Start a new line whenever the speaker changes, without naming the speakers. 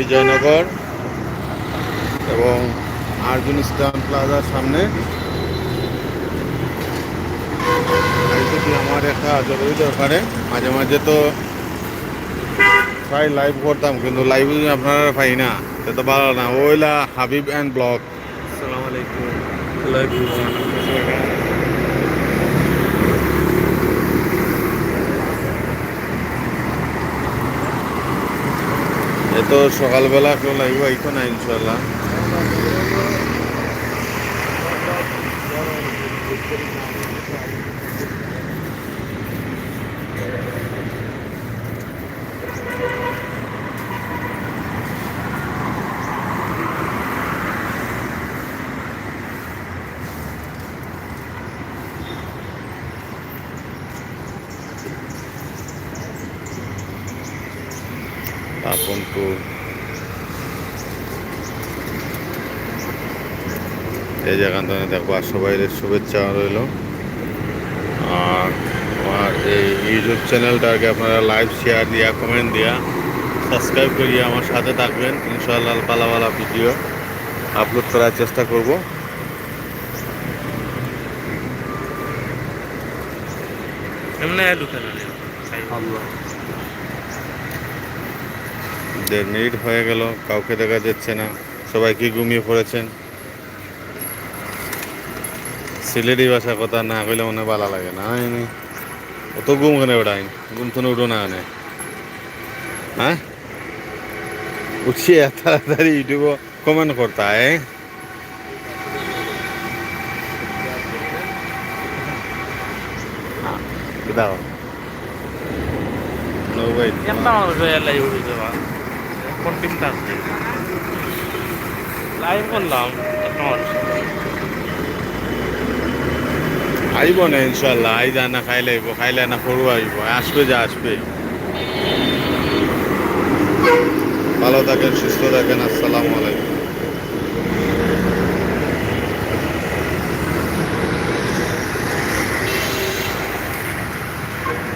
বিজয়নগর এবং আর্জুন স্ট্যান্ড প্লাজার সামনে। আমার একটা জরুরি দরকারে। মাঝে মাঝে তো প্রায় লাইভ করতাম, কিন্তু লাইভ আপনারা পাই না। সে তো ভালো না। ওইলা হাবিব অ্যান্ড ব্লগ।
আসসালামু আলাইকুম।
তো সকালবেলা কেউ লাগবে এখন আইনশাল্লাহ ইনশাল্লাহ আপনপুর এই জায়গা থেকে দেখো আর সবাই শুভেচ্ছা রইল। আর আমার এই ইউটিউব চ্যানেলটাকে আপনারা লাইভ শেয়ার দিয়া কমেন্ট দিয়া সাবস্ক্রাইব করিয়ে আমার সাথে থাকবেন। ইনশাআল্লাহ পালা পালা ভিডিও আপলোড করার চেষ্টা করব।
এমনি আল্লাহ।
দেড় মিনিট হয়ে গেল, কাউকে দেখা যাচ্ছে না। সবাই কি ঘুমিয়ে পড়েছেন? সিলেটি ভাষা কথা না কইলে মনে ভালো লাগে না অত ঘুম কেন ওটাই ঘুম তো উঠো না কেন? হ্যাঁ? উঠিয়ে তাড়াতাড়ি ইউটিউব কমেন্ট করতা হ্যাঁ No wait.
ఎంత কোন পিসটা আসবে লাইভ করলাম, এখন।
আইব না ইনশাল্লাহ আই যা না খাইলে আইব, খাইলে না পড়ু আইব, আসবে যা আসবে। ভালো থাকেন, সুস্থ থাকেন, আসসালামু আলাইকুম।